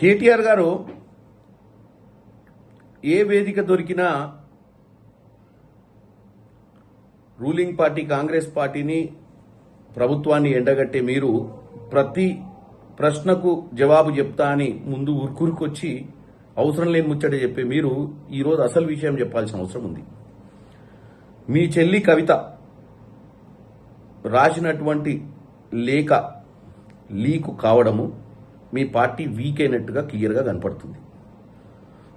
కేటీఆర్ గారు ఏ వేదిక దొరికినా రూలింగ్ పార్టీ కాంగ్రెస్ పార్టీని ప్రభుత్వాన్ని ఎండగట్టే మీరు ప్రతి ప్రశ్నకు జవాబు చెప్తా అని ముందు ఉరుకురుకొచ్చి అవసరం లేని ముచ్చట చెప్పే మీరు ఈరోజు అసలు విషయం చెప్పాల్సిన అవసరం ఉంది. మీ చెల్లి కవిత రాసినటువంటి లేఖ లీకు కావడము మీ పార్టీ వీక్ అయినట్టుగా క్లియర్గా కనపడుతుంది.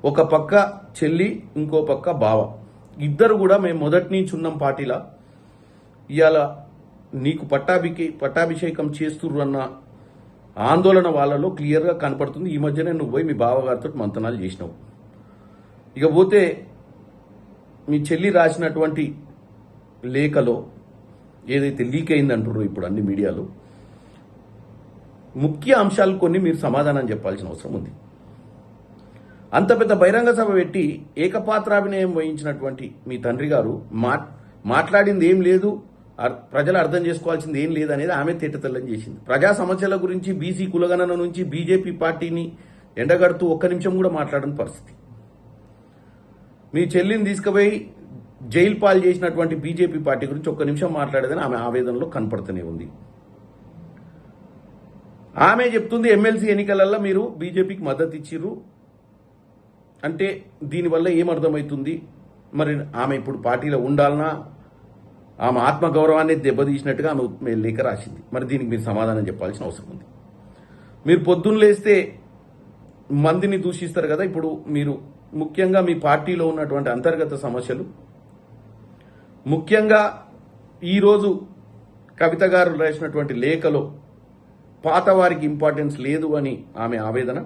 ఒక పక్క చెల్లి ఇంకో పక్క బావ. ఇద్దరు కూడా మేము మొదటి నుంచి ఉన్నాం పార్టీలా. ఇవాళ నీకు పట్టాభికి పట్టాభిషేకం చేస్తుర్రు అన్న ఆందోళన వాళ్ళలో క్లియర్గా కనపడుతుంది. ఈ మధ్యనే నువ్వు పోయి మీ బావగారితో మంతనాలు చేసినావు. ఇక పోతే మీ చెల్లి రాసినటువంటి లేఖలో ఏదైతే లీక్ అయిందంటారో ఇప్పుడు అన్ని మీడియాలో ముఖ్య అంశాలు కొన్ని మీరు సమాధానం చెప్పాల్సిన అవసరం ఉంది. అంత పెద్ద బహిరంగ సభ పెట్టి ఏకపాత్రాభినయం వహించినటువంటి మీ తండ్రి గారు మా మాట్లాడింది ఏం లేదు ప్రజలు అర్థం చేసుకోవాల్సింది ఏం లేదు అనేది ఆమె తేటతెల్లం చేసింది. ప్రజా సమస్యల గురించి బీసీ కులగణన నుంచి బీజేపీ పార్టీని ఎండగడుతూ ఒక్క నిమిషం కూడా మాట్లాడని పరిస్థితి. మీ చెల్లిని తీసుకుపోయి జైలు పాలు చేసినటువంటి బీజేపీ పార్టీ గురించి ఒక్క నిమిషం మాట్లాడేదని ఆమె ఆవేదనలో కనపడుతూనే ఉంది. ఆమె చెప్తుంది ఎమ్మెల్సీ ఎన్నికలలో మీరు బీజేపీకి మద్దతు ఇచ్చిర్రు. అంటే దీనివల్ల ఏమర్థమవుతుంది మరి ఆమె ఇప్పుడు పార్టీలో ఉండాలన్నా ఆమె ఆత్మగౌరవాన్ని దెబ్బతీసినట్టుగా ఆమె లేఖ రాసింది. మరి దీనికి మీరు సమాధానం చెప్పాల్సిన అవసరం ఉంది. మీరు పొద్దున్న లేస్తే మందిని దూషిస్తారు కదా ఇప్పుడు మీరు. ముఖ్యంగా మీ పార్టీలో ఉన్నటువంటి అంతర్గత సమస్యలు. ముఖ్యంగా ఈరోజు కవిత గారు రాసినటువంటి లేఖలో పాత వారికి ఇంపార్టెన్స్ లేదు అని ఆమె ఆవేదన.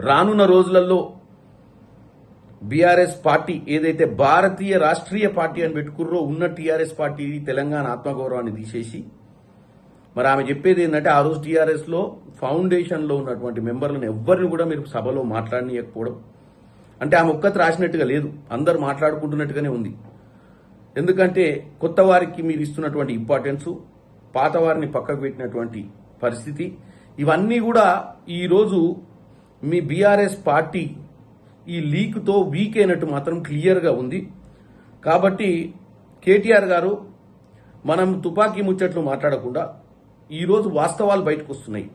రానున్న రోజులలో బీఆర్ఎస్ పార్టీ ఏదైతే భారతీయ రాష్ట్రీయ పార్టీ అని పెట్టుకుర్రో ఉన్న టీఆర్ఎస్ పార్టీ తెలంగాణ ఆత్మగౌరవాన్ని తీసేసి మరి ఆమె చెప్పేది ఏంటంటే ఆ రోజు టీఆర్ఎస్లో ఫౌండేషన్లో ఉన్నటువంటి మెంబర్లను ఎవ్వరిని కూడా మీరు సభలో మాట్లాడనీయకపోవడం. అంటే ఆమె ఒక్కతి రాసినట్టుగా లేదు. అందరు మాట్లాడుకుంటున్నట్టుగానే ఉంది. ఎందుకంటే కొత్త వారికి మీరు ఇస్తున్నటువంటి ఇంపార్టెన్సు పాత వారిని పక్కకు పెట్టినటువంటి పరిస్థితి. ఇవన్నీ కూడా ఈరోజు మీ బీఆర్ఎస్ పార్టీ ఈ లీక్తో వీక్ అయినట్టు మాత్రం క్లియర్గా ఉంది. కాబట్టి కేటీఆర్ గారు మనం తుపాకీ ముచ్చట్లు మాట్లాడకుండా ఈరోజు వాస్తవాలు బయటకు వస్తున్నాయి.